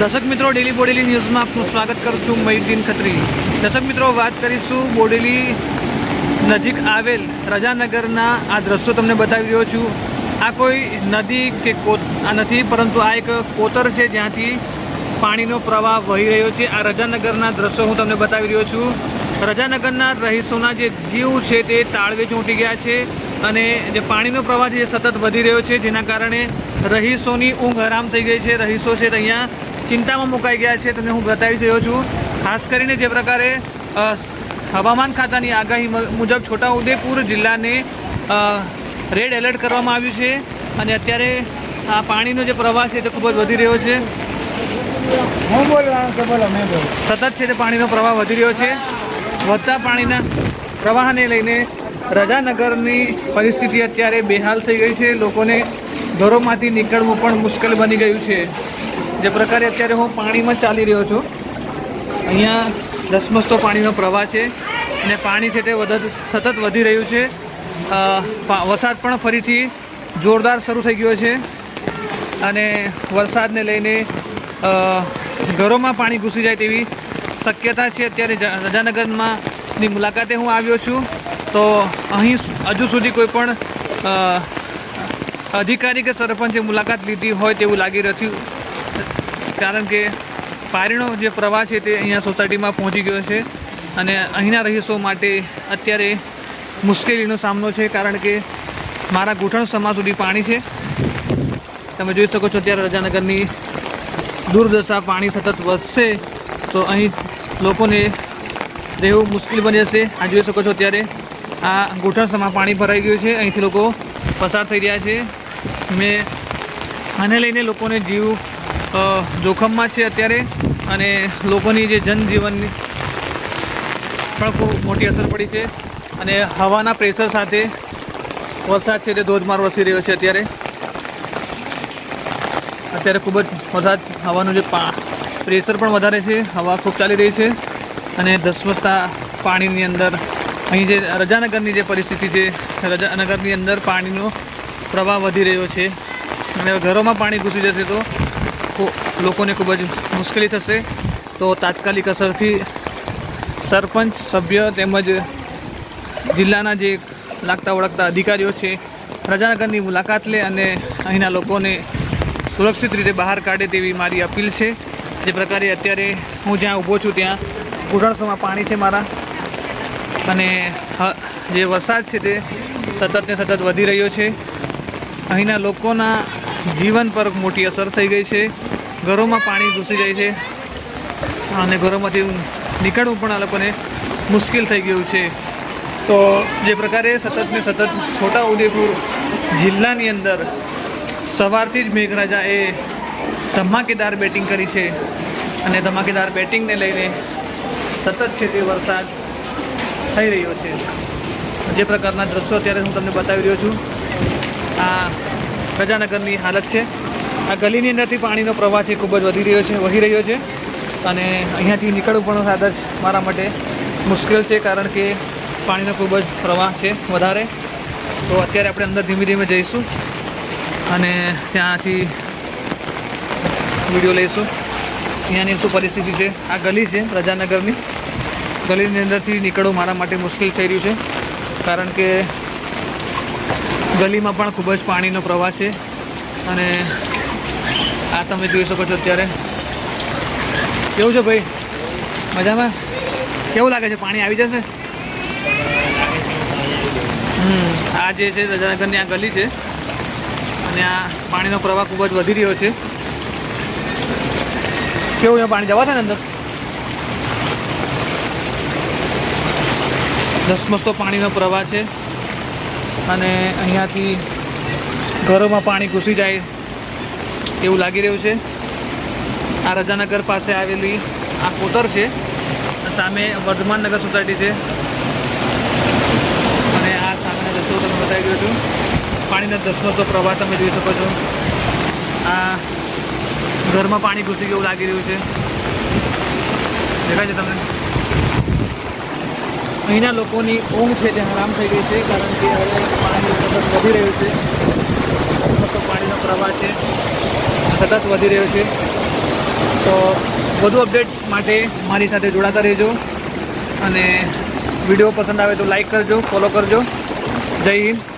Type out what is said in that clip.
દર્શક મિત્રો, ડેલી બોડેલી ન્યૂઝમાં આપનું સ્વાગત કરું છું મયુદ્દીન ખત્રી. દર્શક મિત્રો, વાત કરીશું બોડેલી નજીક આવેલ રજાનગરના આ દ્રશ્યો તમને બતાવી રહ્યો છું. આ કોઈ નદી કે કોત, આ નથી, પરંતુ આ એક કોતર છે, જ્યાંથી પાણીનો પ્રવાહ વહી રહ્યો છે. આ રજાનગરના દ્રશ્યો હું તમને બતાવી રહ્યો છું. રજાનગરના રહીશોના જે જીવ છે, તે તાળવે ચૂંટી ગયા છે અને જે પાણીનો પ્રવાહ એ સતત વધી રહ્યો છે. જેના કારણે રહીશોની ઊંઘ હરામ થઈ ગઈ છે. રહીશો છે અહીંયા ચિંતામાં મુકાઈ ગયા છે તમને હું બતાવી રહ્યો છું. ખાસ કરીને જે પ્રકારે હવામાન ખાતાની આગાહી મુજબ છોટાઉદેપુર જિલ્લાને રેડ એલર્ટ કરવામાં આવ્યું છે અને અત્યારે આ પાણીનો જે પ્રવાહ છે તે ખૂબ જ વધી રહ્યો છે. સતત છે તે પાણીનો પ્રવાહ વધી રહ્યો છે. વધતા પાણીના પ્રવાહને લઈને રજાનગરની પરિસ્થિતિ અત્યારે બેહાલ થઈ ગઈ છે. લોકોને ઘરોમાંથી નીકળવું પણ મુશ્કેલ બની ગયું છે. જે પ્રકારે અત્યારે હું પાણીમાં ચાલી રહ્યો છું. અહીંયા ધસમસતો પાણીનો પ્રવાહ છે અને પાણી છે તે વધત, સતત વધી રહ્યું છે. વરસાદ પણ ફરીથી જોરદાર શરૂ થઈ ગયો છે. અને વરસાદને લઈને ઘરોમાં પાણી ઘૂસી જાય તેવી શક્યતા છે. અત્યારે જ- મુલાકાતે હું આવ્યો છું. તો અહીં હજુ સુધી કોઈ પણ અધિકારી કે સરપંચે મુલાકાત લીધી હોય તેવું લાગી રહ્યું કારણ કે પાણીનો જે પ્રવાહ છે તે અહીંયા સોસાયટીમાં પહોંચી ગયો છે અને અહીંના રહીશો માટે અત્યારે મુશ્કેલીનો સામનો છે કારણ કે મારા ઘૂંટણ સમા સુધી પાણી છે. તમે જોઈ શકો છો અત્યારે રજાનગરની દુર્દશા પાણી સતત વધશે તો અહીં લોકોને રહેવું મુશ્કેલ બની જશે. આ જોઈ શકો છો અત્યારે આ ઘૂંટણસમાં પાણી ભરાઈ ગયું છે. અહીંથી લોકો પસાર થઈ રહ્યા છે. મેં આને લઈને લોકોને જીવ જોખમમાં છે અત્યારે અને લોકોની જે જનજીવનની પણ ખૂબ મોટી અસર પડી છે અને હવાના પ્રેશર સાથે વરસાદ છે તે ધોધમાર વરસી રહ્યો છે અત્યારે. અત્યારે ખૂબ જ વરસાદ હવાનું જે પ્રેશર પણ વધારે છે, હવા ખૂબ ચાલી રહી છે અને ધસમસતા પાણીની અંદર અહીં જે રજાનગરની જે પરિસ્થિતિ છે, રજાનગરની અંદર પાણીનો પ્રવાહ વધી રહ્યો છે અને ઘરોમાં પાણી ઘૂસી જશે તો લોકોને ખૂબ જ મુશ્કેલી થશે. તો તાત્કાલિક અસરથી સરપંચ, સભ્ય તેમજ જિલ્લાના જે લાગતા ઓળખતા અધિકારીઓ છે રજાનગરની મુલાકાત લે અને અહીંના લોકોને સુરક્ષિત રીતે બહાર કાઢે તેવી મારી અપીલ છે. જે પ્રકારે અત્યારે હું જ્યાં ઊભો છું ત્યાં ઘૂંટણસોમાં પાણી છે મારા. અને જે વરસાદ છે તે સતત ને સતત વધી રહ્યો છે. અહીંના લોકોના જીવન પર મોટી અસર થઈ ગઈ છે. ઘરોમાં પાણી ઘૂસી જાય છે અને ઘરોમાંથી નીકળવું પણ આ લોકોને મુશ્કેલ થઈ ગયું છે. તો જે પ્રકારે સતત ને સતત છોટા ઉદેપુર જિલ્લાની અંદર સવારથી જ મેઘરાજાએ ધમાકેદાર બેટિંગ કરી છે અને ધમાકેદાર બેટિંગને લઈને સતત છે તે વરસાદ થઈ રહ્યો છે. જે પ્રકારના દ્રશ્યો અત્યારે હું તમને બતાવી રહ્યો છું. આ રજાનગરની હાલત છે. આ ગલીની અંદરથી પાણીનો પ્રવાહ છે, ખૂબ જ વધી રહ્યો છે, વહી રહ્યો છે. અને અહીંયાથી નીકળવું પણ સાદ જ મારા માટે મુશ્કેલ છે, કારણ કે પાણીનો ખૂબ જ પ્રવાહ છે, વધારે. તો અત્યારે આપણે અંદર ધીમે ધીમે જઈશું અને ત્યાંથી વીડિયો લઈશું. અહીંયાની શું પરિસ્થિતિ છે? આ ગલી છે, પ્રજાનગરની. ગલીની અંદરથી નીકળવું મારા માટે મુશ્કેલ થઈ રહ્યું છે, કારણ કે ગલીમાં પણ ખૂબ જ પાણીનો પ્રવાહ છે. અને આ તમે જોઈ શકો છો અત્યારે. કેવું છે ભાઈ? મજામાં? કેવું લાગે છે? પાણી આવી જશે? આ જે છે રજાનગરની આ ગલી છે. અને આ પાણીનો પ્રવાહ ખૂબ જ વધી રહ્યો છે. કેવું છે? પાણી જવા છે ને અંદર? ધસમસતો પાણીનો પ્રવાહ છે. અને અહીંયાથી ઘરોમાં પાણી ઘૂસી જાય એવું લાગી રહ્યું છે. આ રજાનગર પાસે આવેલી આ કોતર છે. સામે વર્ધમાન નગર સોસાયટી છે. અને આ સામે રસ્તો તમને બતાવી ગયો છું. પાણીનો ધસમસતો પ્રવાહ તમે જોઈ શકો છો. આ ઘરમાં પાણી ઘૂસી ગયું લાગી રહ્યું છે. દેખાય છે તમને? અહીંના લોકોની ઊંઘ છે તે હરામ થઈ ગઈ છે, કારણ કે હવે પાણી સતત વધી રહ્યું છે. ધસમસતો પાણીનો પ્રવાહ છે. સતત વધી રહ્યો છે. તો વધુ અપડેટ માટે મારી સાથે જોડાતા રહેજો અને વીડિયો પસંદ આવે તો લાઈક કરજો, ફોલો કરજો. જય હિન્દ.